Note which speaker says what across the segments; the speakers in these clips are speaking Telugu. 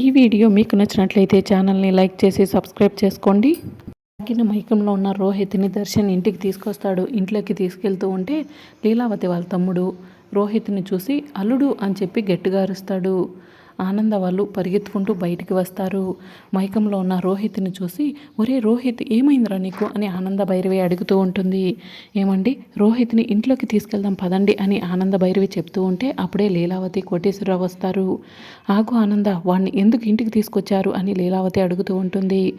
Speaker 1: ఈ వీడియో మీకు నచ్చినట్లయితే ఛానల్ని లైక్ చేసి సబ్స్క్రైబ్ చేసుకోండి. తగ్గిన మైకంలో ఉన్న రోహిత్ని దర్శన్ ఇంటికి తీసుకొస్తాడు. ఇంట్లోకి తీసుకెళ్తూ ఉంటే లీలావతి వాళ్ళ తమ్ముడు రోహిత్ని చూసి అల్లుడు అని చెప్పి గట్టిగా అరుస్తాడు. ఆనంద వాళ్ళు పరిగెత్తుకుంటూ బయటికి వస్తారు. మైకంలో ఉన్న రోహిత్ని చూసి ఒరే రోహిత్ ఏమైందిరా నీకు? అని ఆనంద భైరవి అడుగుతూ ఉంటుంది. ఏమండి రోహిత్ని ఇంట్లోకి తీసుకెళ్దాం పదండి అని ఆనంద భైరవి చెప్తూ ఉంటే అప్పుడే లీలావతి కోటేశ్వరరావు వస్తారు. ఆగు ఆనంద వాడిని ఎందుకు ఇంటికి తీసుకొచ్చారు? అని లీలావతి అడుగుతూ ఉంటుంది.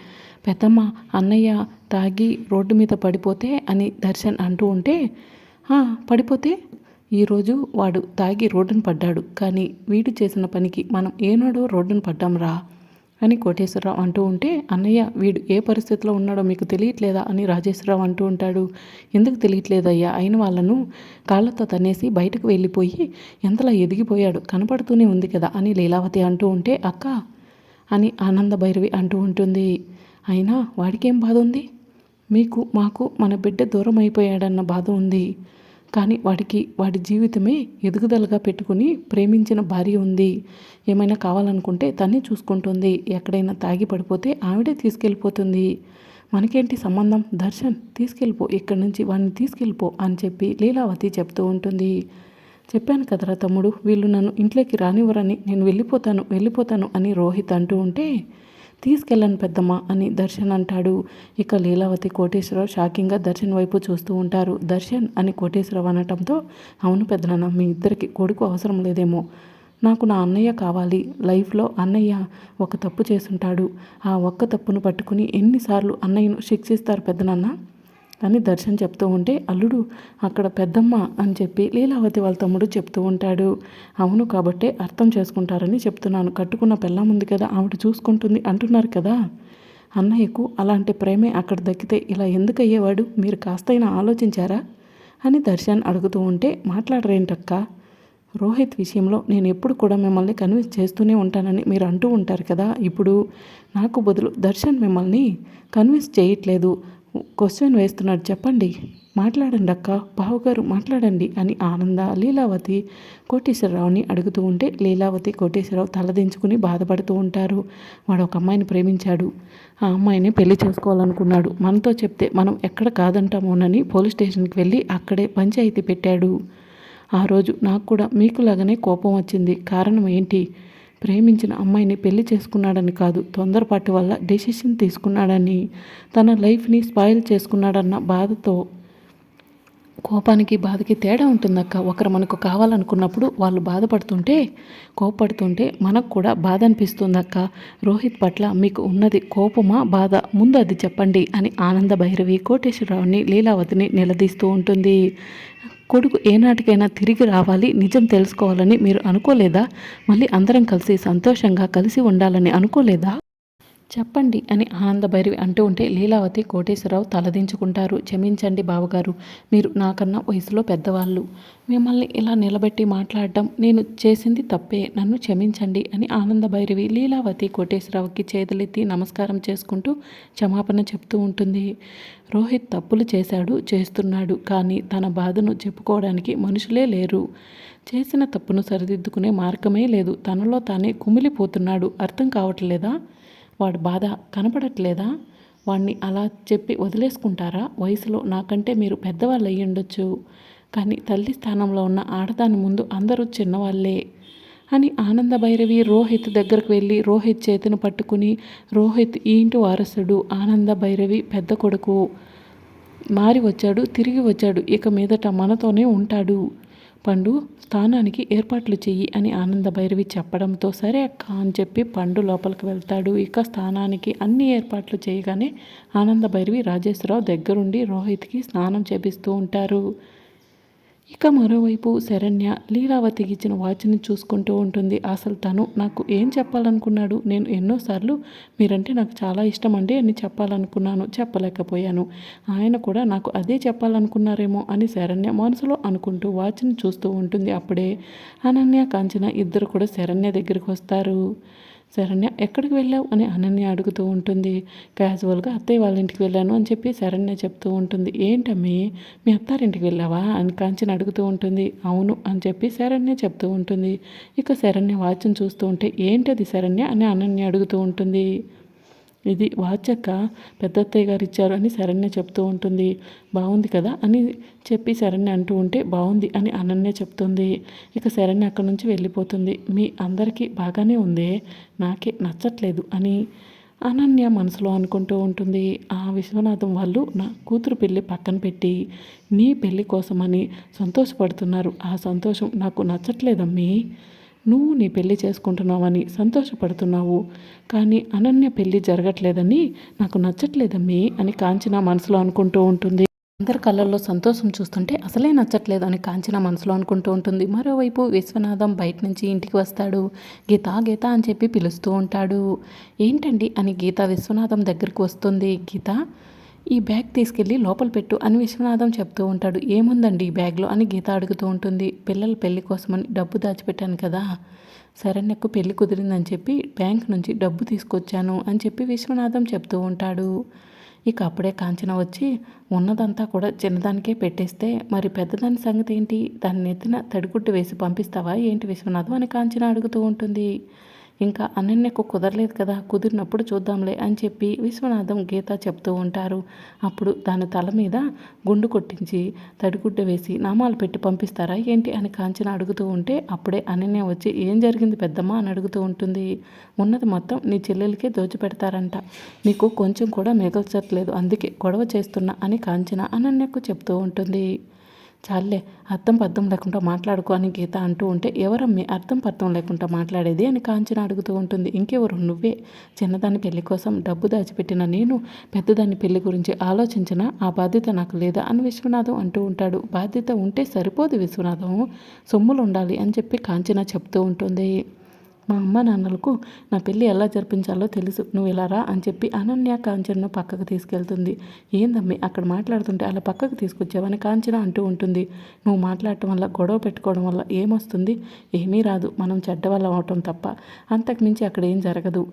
Speaker 1: పెద్దమ్మ అన్నయ్య తాగి రోడ్డు మీద పడిపోతే అని దర్శన్ అంటూ ఉంటే పడిపోతే? ఈరోజు వాడు తాగి రోడ్డును పడ్డాడు. కానీ వీడు చేసిన పనికి మనం ఏనాడో రోడ్డున పడ్డాంరా అని కోటేశ్వరరావు అంటూ ఉంటే అన్నయ్య వీడు ఏ పరిస్థితిలో ఉన్నాడో మీకు తెలియట్లేదా అని రాజేశ్వరరావు అంటూ ఉంటాడు. ఎందుకు తెలియట్లేదయ్యా? అయిన వాళ్ళను కాళ్ళతో తనేసి బయటకు వెళ్ళిపోయి ఎంతలా ఎదిగిపోయాడు? కనపడుతూనే ఉంది కదా అని లీలావతి అంటూ ఉంటే అక్క అని ఆనంద భైరవి అంటూ ఉంటుంది. అయినా వాడికేం బాధ ఉంది? మీకు మాకు మన బిడ్డ దూరం అయిపోయాడన్న బాధ ఉంది. కానీ వాడికి వాడి జీవితమే ఎదుగుదలగా పెట్టుకుని ప్రేమించిన భార్య ఉంది. ఏమైనా కావాలనుకుంటే తనే చూసుకుంటుంది. ఎక్కడైనా తాగి పడిపోతే ఆవిడే తీసుకెళ్ళిపోతుంది. మనకేంటి సంబంధం? దర్శన్ తీసుకెళ్ళిపో. ఇక్కడి నుంచి వాడిని తీసుకెళ్ళిపో అని చెప్పి లీలావతి చెప్తూ ఉంటుంది. చెప్పాను కదరా తమ్ముడు వీళ్ళు నన్ను ఇంట్లోకి రానివ్వరని. నేను వెళ్ళిపోతాను వెళ్ళిపోతాను అని రోహిత్ అంటూ ఉంటే తీసుకెళ్ళను పెద్దమ్మ అని దర్శన్ అంటాడు. ఇక లీలావతి కోటేశ్వరరావు షాకింగ్గా దర్శన్ వైపు చూస్తూ ఉంటారు. దర్శన్ అని కోటేశ్వరరావు అనటంతో అవును పెద్దనాన్న మీ ఇద్దరికి కొడుకు అవసరం లేదేమో. నాకు నా అన్నయ్య కావాలి. లైఫ్లో అన్నయ్య ఒక తప్పు చేసుంటాడు ఆ ఒక్క తప్పును పట్టుకుని ఎన్నిసార్లు అన్నయ్యను శిక్షిస్తారు పెద్దనాన్న? అని దర్శన్ చెప్తూ ఉంటే అల్లుడు అక్కడ పెద్దమ్మ అని చెప్పి లీలావతి వాళ్ళ తమ్ముడు చెప్తూ ఉంటాడు. అవును కాబట్టే అర్థం చేసుకుంటారని చెప్తున్నాను. కట్టుకున్న పెళ్ళం ఉంది కదా ఆవిడ చూసుకుంటుంది అంటున్నారు కదా. అన్నయ్యకు అలాంటి ప్రేమే అక్కడ దక్కితే ఇలా ఎందుకు అయ్యేవాడు? మీరు కాస్తైనా ఆలోచించారా? అని దర్శన్ అడుగుతూ ఉంటే మాట్లాడరేంటక్క? రోహిత్ విషయంలో నేను ఎప్పుడు కూడా మిమ్మల్ని కన్విన్స్ చేస్తూనే ఉంటానని మీరు అంటూ ఉంటారు కదా. ఇప్పుడు నాకు బదులు దర్శన్ మిమ్మల్ని కన్విన్స్ చేయట్లేదు. క్వశ్చన్ వేస్తున్నాడు చెప్పండి. మాట్లాడండి అక్క. బావగారు మాట్లాడండి అని ఆనంద లీలావతి కోటేశ్వరరావుని అడుగుతూ ఉంటే లీలావతి కోటేశ్వరరావు తలదించుకుని బాధపడుతూ ఉంటారు. వాడు ఒక అమ్మాయిని ప్రేమించాడు. ఆ అమ్మాయిని పెళ్ళి చేసుకోవాలనుకున్నాడు. మనతో చెప్తే మనం ఎక్కడ కాదంటామోనని పోలీస్ స్టేషన్కి వెళ్ళి అక్కడే పంచాయతీ పెట్టాడు. ఆ రోజు నాకు కూడా మీకులాగానే కోపం వచ్చింది. కారణం ఏంటి? ప్రేమించిన అమ్మాయిని పెళ్ళి చేసుకున్నాడని కాదు తొందరపాటు వల్ల డెసిషన్ తీసుకున్నాడని తన లైఫ్ని స్పాయిల్ చేసుకున్నాడన్న బాధతో. కోపానికి బాధకి తేడా ఉంటుందక్క. ఒకరు మనకు కావాలనుకున్నప్పుడు వాళ్ళు బాధపడుతుంటే కోపడుతుంటే మనకు కూడా బాధ అనిపిస్తుందక్క. రోహిత్ పట్ల మీకు ఉన్నది కోపమా బాధ? ముందు అది చెప్పండి అని ఆనంద భైరవి కోటేశ్వరరావుని లీలావతిని నిలదీస్తూ ఉంటుంది. కొడుకు ఏనాటికైనా తిరిగి రావాలి నిజం తెలుసుకోవాలని మీరు అనుకోలేదా? మళ్ళీ అందరం కలిసి సంతోషంగా కలిసి ఉండాలని అనుకోలేదా? చెప్పండి అని ఆనందభైరవి అంటూ ఉంటే లీలావతి కోటేశ్వరరావు తలదించుకుంటారు. క్షమించండి బావగారు మీరు నాకన్నా వయసులో పెద్దవాళ్ళు. మిమ్మల్ని ఇలా నిలబెట్టి మాట్లాడడం నేను చేసింది తప్పే. నన్ను క్షమించండి అని ఆనందభైరవి లీలావతి కోటేశ్వరరావుకి చేతులెత్తి నమస్కారం చేసుకుంటూ క్షమాపణ చెప్తూ ఉంటుంది. రోహిత్ తప్పులు చేశాడు చేస్తున్నాడు. కానీ తన బాధను చెప్పుకోవడానికి మనుషులే లేరు. చేసిన తప్పును సరిదిద్దుకునే మార్గమే లేదు. తనలో తానే కుమిలిపోతున్నాడు. అర్థం కావట్లేదా? వాడు బాధ కనపడట్లేదా? వాడిని అలా చెప్పి వదిలేసుకుంటారా? వయసులో నాకంటే మీరు పెద్దవాళ్ళు అయ్యి ఉండొచ్చు. కానీ తల్లి స్థానంలో ఉన్న ఆడదాని ముందు అందరూ చిన్నవాళ్ళే అని ఆనంద భైరవి రోహిత్ దగ్గరకు వెళ్ళి రోహిత్ చేతిని పట్టుకుని రోహిత్ ఈ ఇంటి వారసుడు ఆనంద భైరవి పెద్ద కొడుకు. మారి వచ్చాడు తిరిగి వచ్చాడు. ఇక మీదట మనతోనే ఉంటాడు. పండు స్థానానికి ఏర్పాట్లు చెయ్యి అని ఆనంద భైరవి చెప్పడంతో సరే అక్క అని చెప్పి పండు లోపలికి వెళ్తాడు. ఇక స్థానానికి అన్ని ఏర్పాట్లు చేయగానే ఆనంద భైరవి రాజేశ్వరరావు దగ్గరుండి రోహిత్కి స్నానం చేపిస్తూ ఉంటారు. ఇక మరోవైపు శరణ్య లీలావతికి ఇచ్చిన వాచ్ని చూసుకుంటూ ఉంటుంది. అసలు తను నాకు ఏం చెప్పాలనుకున్నాడు? నేను ఎన్నోసార్లు మీరంటే నాకు చాలా ఇష్టం అండి అని చెప్పాలనుకున్నాను చెప్పలేకపోయాను. ఆయన కూడా నాకు అదే చెప్పాలనుకున్నారేమో అని శరణ్య మనసులో అనుకుంటూ వాచ్ని చూస్తూ ఉంటుంది. అప్పుడే అనన్య కాంచన ఇద్దరు కూడా శరణ్య దగ్గరికి వస్తారు. శరణ్య ఎక్కడికి వెళ్ళావు? అని అనన్య అడుగుతూ ఉంటుంది. క్యాజువల్గా అత్తయ్య వాళ్ళ ఇంటికి వెళ్ళాను అని చెప్పి శరణ్య చెప్తూ ఉంటుంది. ఏంటమ్మి మీ అత్తారింటికి వెళ్ళావా? అని కాంచన అడుగుతూ ఉంటుంది. అవును అని చెప్పి శరణ్య చెప్తూ ఉంటుంది. ఇక శరణ్య వాచ్ని చూస్తూ ఉంటే ఏంటది శరణ్య? అని అనన్య అడుగుతూ ఉంటుంది. ఇది వాచక్క పెద్దత్తయ్య గారు ఇచ్చారు అని శరణ్య చెప్తూ ఉంటుంది. బాగుంది కదా? అని చెప్పి శరణ్య అంటూ ఉంటే బాగుంది అని అనన్య చెప్తుంది. ఇక శరణ్య అక్కడి నుంచి వెళ్ళిపోతుంది. మీ అందరికీ బాగానే ఉందే నాకే నచ్చట్లేదు అని అనన్య మనసులో అనుకుంటూ ఉంటుంది. ఆ విశ్వనాథం వాళ్ళు నా కూతురు పెళ్ళి పక్కన పెట్టి నీ పెళ్ళి కోసమని సంతోషపడుతున్నారు. ఆ సంతోషం నాకు నచ్చట్లేదమ్మీ. నువ్వు నీ పెళ్ళి చేసుకుంటున్నావని సంతోషపడుతున్నావు. కానీ అనన్య పెళ్ళి జరగట్లేదని నాకు నచ్చట్లేదమ్మీ అని కాంచిన మనసులో అనుకుంటూ ఉంటుంది. అందరి కళ్ళల్లో సంతోషం చూస్తుంటే అసలే నచ్చట్లేదు అని కాంచిన మనసులో అనుకుంటూ ఉంటుంది. మరోవైపు విశ్వనాథం బయట నుంచి ఇంటికి వస్తాడు. గీత గీత అని చెప్పి పిలుస్తూ ఉంటాడు. ఏంటండి అని గీత విశ్వనాథం దగ్గరికి వస్తుంది. గీత ఈ బ్యాగ్ తీసుకెళ్ళి లోపల పెట్టు అని విశ్వనాథం చెప్తూ ఉంటాడు. ఏముందండి ఈ బ్యాగ్లో అని గీత అడుగుతూ ఉంటుంది. పిల్లల పెళ్ళి కోసమని డబ్బు దాచిపెట్టాను కదా. శరణ్యకు పెళ్ళి కుదిరిందని చెప్పి బ్యాంక్ నుంచి డబ్బు తీసుకొచ్చాను అని చెప్పి విశ్వనాథం చెప్తూ ఉంటాడు. ఇక అప్పుడే కాంచన వచ్చి ఉన్నదంతా కూడా చిన్నదానికే పెట్టేస్తే మరి పెద్దదాని సంగతి ఏంటి దాన్ని నెత్తిన తడిగుడ్డు వేసి పంపిస్తావా? ఏంటి విశ్వనాథం? అని కాంచన అడుగుతూ ఉంటుంది. ఇంకా అనన్యకు కుదరలేదు కదా కుదిరినప్పుడు చూద్దాంలే అని చెప్పి విశ్వనాథం గీత చెప్తూ ఉంటారు. అప్పుడు దాని తల మీద గుండు కొట్టించి తడిగుడ్డ వేసి నామాలు పెట్టి పంపిస్తారా ఏంటి అని కాంచన అడుగుతూ ఉంటే అప్పుడే అనన్య వచ్చి ఏం జరిగింది పెద్దమ్మ? అని అడుగుతూ ఉంటుంది. ఉన్నది మొత్తం నీ చెల్లెలకే దోచిపెడతారంట. నీకు కొంచెం కూడా మిగల్చట్లేదు అందుకే గొడవ చేస్తున్నా అని కాంచన అనన్యకు చెప్తూ ఉంటుంది. చాలే అర్థం పర్థం లేకుండా మాట్లాడుకో అని గీత అంటూ ఉంటే ఎవరమ్మి అర్థం పర్థం లేకుండా మాట్లాడేది అని కాంచన అడుగుతూ ఉంటుంది. ఇంకెవరు? నువ్వే. చిన్నదాని పెళ్ళి కోసం డబ్బు దాచిపెట్టిన నేను పెద్దదాని పెళ్ళి గురించి ఆలోచించిన ఆ బాధ్యత నాకు లేదా అని విశ్వనాథం అంటూ ఉంటాడు. బాధ్యత ఉంటే సరిపోదు విశ్వనాథం. సొమ్ములు ఉండాలి అని చెప్పి కాంచన చెప్తూ ఉంటుంది. మా అమ్మ నాన్నలకు నా పెళ్ళి ఎలా జరిపించాలో తెలుసు. నువ్వు ఇలా రా అని చెప్పి అనన్య కాంచనను పక్కకు తీసుకెళ్తుంది. ఏందమ్మి అక్కడ మాట్లాడుతుంటే అలా పక్కకు తీసుకొచ్చావని కాంచన అంటూ ఉంటుంది. నువ్వు మాట్లాడటం వల్ల గొడవ పెట్టుకోవడం వల్ల ఏమొస్తుంది? ఏమీ రాదు. మనం చెడ్డ వల్ల అవటం తప్ప. అంతకుమించి అక్కడ ఏం జరగదు.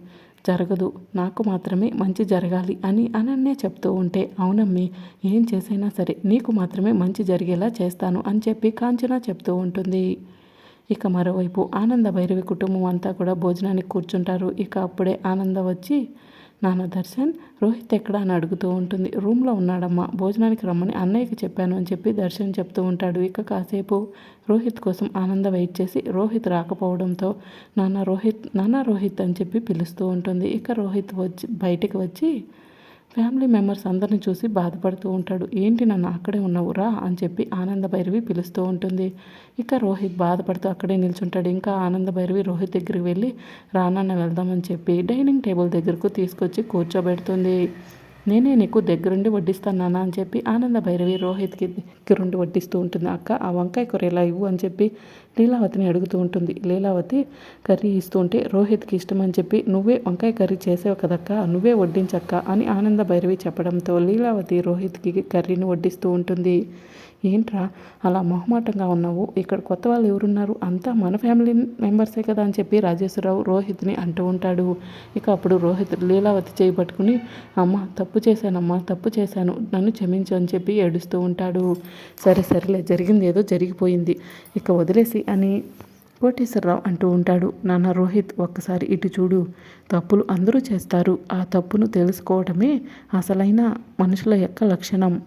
Speaker 1: జరగదు. నాకు మాత్రమే మంచి జరగాలి అని అనన్నే చెప్తూ ఉంటే అవునమ్మి ఏం చేసైనా సరే నీకు మాత్రమే మంచి జరిగేలా చేస్తాను అని చెప్పి కాంచన చెప్తూ ఉంటుంది. ఇక మరోవైపు ఆనంద భైరవి కుటుంబం అంతా కూడా భోజనానికి కూర్చుంటారు. ఇక అప్పుడే ఆనంద వచ్చి నాన్న దర్శన్ రోహిత్ ఎక్కడ? అని అడుగుతూ ఉంటుంది. రూమ్లో ఉన్నాడమ్మా భోజనానికి రమ్మని అన్నయ్యకి చెప్పాను అని చెప్పి దర్శన్ చెప్తూ ఉంటాడు. ఇక కాసేపు రోహిత్ కోసం ఆనంద వెయిట్ చేసి రోహిత్ రాకపోవడంతో నాన్న రోహిత్ నాన్న రోహిత్ అని చెప్పి పిలుస్తూ ఉంటుంది. ఇక రోహిత్ వచ్చి బయటికి వచ్చి ఫ్యామిలీ మెంబర్స్ అందరిని చూసి బాధపడుతూ ఉంటాడు. ఏంటి నన్ను అక్కడే ఉన్నావురా అని చెప్పి ఆనంద భైరవి పిలుస్తూ ఉంటుంది. ఇక రోహిత్ బాధపడుతూ అక్కడే నిల్చుంటాడు. ఇంకా ఆనంద భైరవి రోహిత్ దగ్గరికి వెళ్ళి రానన్న వెళ్దామని చెప్పి డైనింగ్ టేబుల్ దగ్గరకు తీసుకొచ్చి కూర్చోబెడుతుంది. నేనే నీకు దగ్గరుండి వడ్డిస్తాను నాన్న అని చెప్పి ఆనంద భైరవి రోహిత్కి దగ్గరుండి వడ్డిస్తూ ఉంటుంది. అక్క ఆ వంకాయ కూర ఎలా ఇవ్వు అని చెప్పి లీలావతిని అడుగుతూ ఉంటుంది. లీలావతి కర్రీ ఇస్తూ ఉంటే రోహిత్కి ఇష్టం అని చెప్పి నువ్వే వంకాయ కర్రీ చేసావు కదక్క నువ్వే వడ్డించక్క అని ఆనంద భైరవి చెప్పడంతో లీలావతి రోహిత్కి కర్రీని వడ్డిస్తూ ఉంటుంది. ఏంట్రా? అలా మొహమాటంగా ఉన్నావు. ఇక్కడ కొత్త వాళ్ళు ఎవరున్నారు? అంతా మన ఫ్యామిలీ మెంబర్సే కదా అని చెప్పి రాజేశ్వరరావు రోహిత్ని అంటూ ఉంటాడు. ఇక అప్పుడు రోహిత్ లీలావతి చేయి పట్టుకుని అమ్మ తప్పు చేశానమ్మా తప్పు చేశాను నన్ను క్షమించు అని చెప్పి ఏడుస్తూ ఉంటాడు. సరే సరేలే జరిగింది ఏదో జరిగిపోయింది. ఇక వదిలేసి అని కోటేశ్వరరావు అంటూ ఉంటాడు. నాన్న రోహిత్ ఒక్కసారి ఇటు చూడు. తప్పులు అందరూ చేస్తారు. ఆ తప్పును తెలుసుకోవడమే అసలైన మనుషుల యొక్క లక్షణం.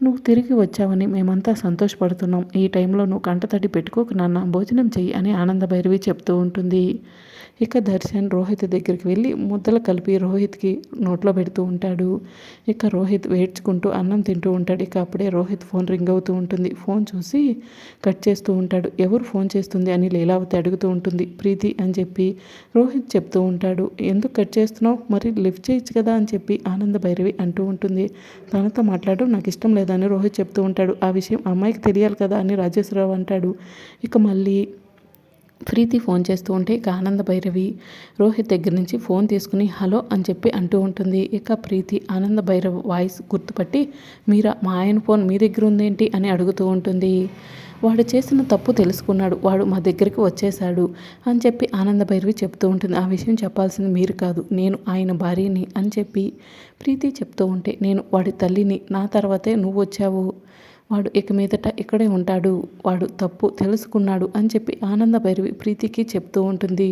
Speaker 1: నువ్వు తిరిగి వచ్చావని మేమంతా సంతోషపడుతున్నాం. ఈ టైంలో నువ్వు కంటతడి పెట్టుకోకు నాన్న భోజనం చెయ్యి అని ఆనంద భైరవి చెప్తూ ఉంటుంది. ఇక దర్శన్ రోహిత్ దగ్గరికి వెళ్ళి ముద్దలు కలిపి రోహిత్కి నోట్లో పెడుతూ ఉంటాడు. ఇక రోహిత్ వేడ్చుకుంటూ అన్నం తింటూ ఉంటాడు. ఇక అప్పుడే రోహిత్ ఫోన్ రింగ్ అవుతూ ఉంటుంది. ఫోన్ చూసి కట్ చేస్తూ ఉంటాడు. ఎవరు ఫోన్ చేస్తుంది అని లీలావతి అడుగుతూ ఉంటుంది. ప్రీతి అని చెప్పి రోహిత్ చెప్తూ ఉంటాడు. ఎందుకు కట్ చేస్తున్నావు? మరి లిఫ్ట్ చేయొచ్చు కదా అని చెప్పి ఆనంద భైరవి అంటూ ఉంటుంది. తనతో మాట్లాడడం నాకు ఇష్టం లేదు. లేదని రోహిత్ చెప్తూ ఉంటాడు. ఆ విషయం అమ్మాయికి తెలియాలి కదా అని రాజేశ్వరరావు అంటాడు. ఇక మళ్ళీ ప్రీతి ఫోన్ చేస్తూ ఉంటే ఇక ఆనంద భైరవి రోహిత్ దగ్గర నుంచి ఫోన్ తీసుకుని హలో అని చెప్పి అంటూ ఉంటుంది. ఇక ప్రీతి ఆనంద భైరవ్ వాయిస్ గుర్తుపట్టి మీరా మా ఆయన ఫోన్ మీ దగ్గర ఉందేంటి అని అడుగుతూ ఉంటుంది. వాడు చేసిన తప్పు తెలుసుకున్నాడు వాడు మా దగ్గరికి వచ్చేశాడు అని చెప్పి ఆనంద భైరవి చెప్తూ ఉంటుంది. ఆ విషయం చెప్పాల్సింది మీరు కాదు నేను ఆయన భార్యని అని చెప్పి ప్రీతి చెప్తూ ఉంటే నేను వాడి తల్లిని నా తర్వాతే నువ్వు వచ్చావు. వాడు ఇక మీదట ఇక్కడే ఉంటాడు వాడు తప్పు తెలుసుకున్నాడు అని చెప్పి ఆనంద భైరవి ప్రీతికి చెప్తూ ఉంటుంది.